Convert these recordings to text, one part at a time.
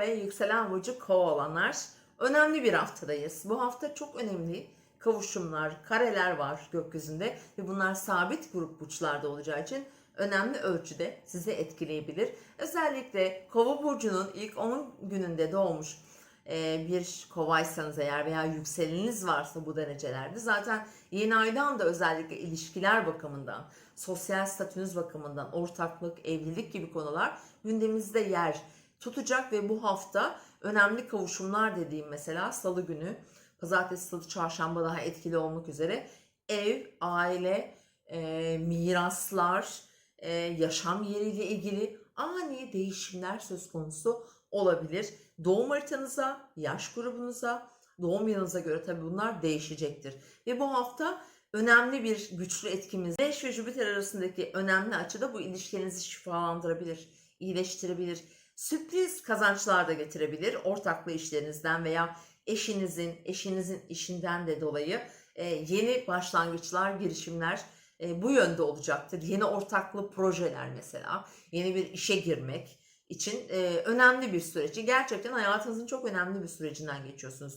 ve yükselen burcu kova olanlar önemli bir haftadayız. Bu hafta çok önemli kavuşumlar, kareler var gökyüzünde ve bunlar sabit grup burçlarda olacağı için önemli ölçüde sizi etkileyebilir. Özellikle kova burcunun ilk 10 gününde doğmuş e, bir kovaysanız eğer veya yükseleniniz varsa bu derecelerde zaten yeni aydan da özellikle ilişkiler bakımından, sosyal statünüz bakımından, ortaklık, evlilik gibi konular gündeminizde yer tutacak ve bu hafta önemli kavuşumlar dediğim mesela salı günü, pazartesi, salı, çarşamba daha etkili olmak üzere ev, aile, e, miraslar, e, yaşam yeriyle ilgili ani değişimler söz konusu olabilir. Doğum haritanıza, yaş grubunuza, doğum yılınıza göre tabii bunlar değişecektir. Ve bu hafta önemli bir güçlü etkimiz. Güneş ve Jüpiter arasındaki önemli açıda bu ilişkinizi şifalandırabilir, iyileştirebilir. Sürpriz kazançlar da getirebilir ortaklı işlerinizden veya eşinizin, eşinizin işinden de dolayı e, yeni başlangıçlar, girişimler e, bu yönde olacaktır. Yeni ortaklı projeler mesela, yeni bir işe girmek için e, önemli bir süreci. Gerçekten hayatınızın çok önemli bir sürecinden geçiyorsunuz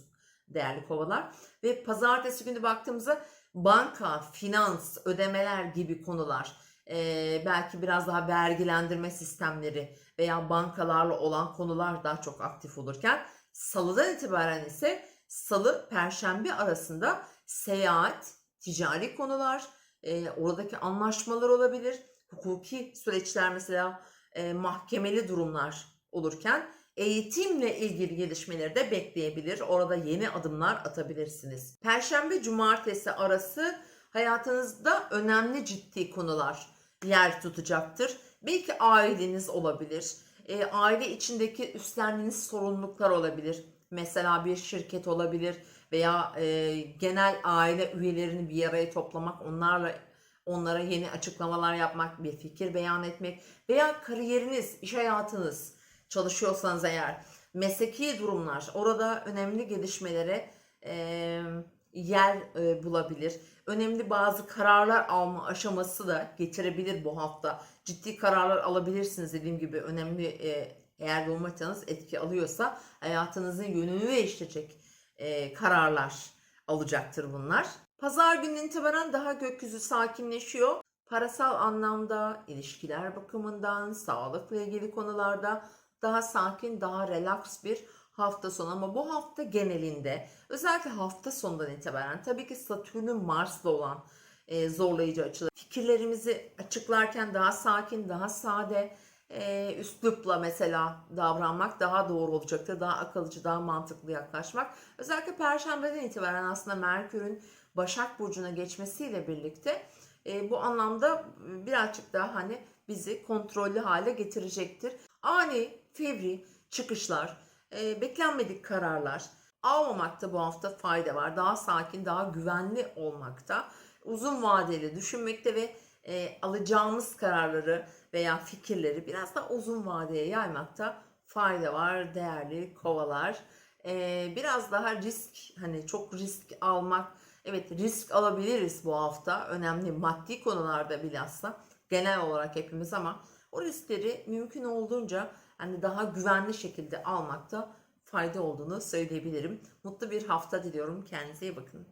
değerli kovalar. Ve pazartesi günü baktığımızda banka, finans, ödemeler gibi konular, e, belki biraz daha vergilendirme sistemleri veya bankalarla olan konular daha çok aktif olurken salıdan itibaren ise salı, perşembe arasında seyahat, ticari konular, e, oradaki anlaşmalar olabilir, hukuki süreçler mesela e, mahkemeli durumlar olurken eğitimle ilgili gelişmeleri de bekleyebilir. Orada yeni adımlar atabilirsiniz. Perşembe cumartesi arası hayatınızda önemli ciddi konular yer tutacaktır. Belki aileniz olabilir. E, aile içindeki üstlendiğiniz sorumluluklar olabilir. Mesela bir şirket olabilir veya e, genel aile üyelerini bir araya toplamak, onlarla onlara yeni açıklamalar yapmak, bir fikir beyan etmek veya kariyeriniz, iş hayatınız çalışıyorsanız eğer mesleki durumlar orada önemli gelişmelere e, yer e, bulabilir. Önemli bazı kararlar alma aşaması da getirebilir bu hafta. Ciddi kararlar alabilirsiniz dediğim gibi önemli e, eğer doğum haritanız etki alıyorsa hayatınızın yönünü değiştirecek e, kararlar alacaktır bunlar. Pazar gününden itibaren daha gökyüzü sakinleşiyor. Parasal anlamda, ilişkiler bakımından, sağlıkla ilgili konularda daha sakin, daha relax bir hafta sonu ama bu hafta genelinde özellikle hafta sonundan itibaren tabii ki Satürn'ün Mars'la olan e, zorlayıcı açılar. Fikirlerimizi açıklarken daha sakin, daha sade, e, üslupla mesela davranmak daha doğru olacaktır. Daha akılcı, daha mantıklı yaklaşmak. Özellikle Perşembeden itibaren aslında Merkür'ün Başak Burcu'na geçmesiyle birlikte e, bu anlamda birazcık daha hani bizi kontrollü hale getirecektir. Ani, fevri çıkışlar, e, beklenmedik kararlar almamakta bu hafta fayda var. Daha sakin, daha güvenli olmakta, uzun vadeli düşünmekte ve e, alacağımız kararları veya fikirleri biraz da uzun vadeye yaymakta fayda var değerli kovalar. E, biraz daha risk, hani çok risk almak, evet risk alabiliriz bu hafta. Önemli maddi konularda bilhassa genel olarak hepimiz ama o riskleri mümkün olduğunca hani daha güvenli şekilde almakta fayda olduğunu söyleyebilirim. Mutlu bir hafta diliyorum. Kendinize iyi bakın.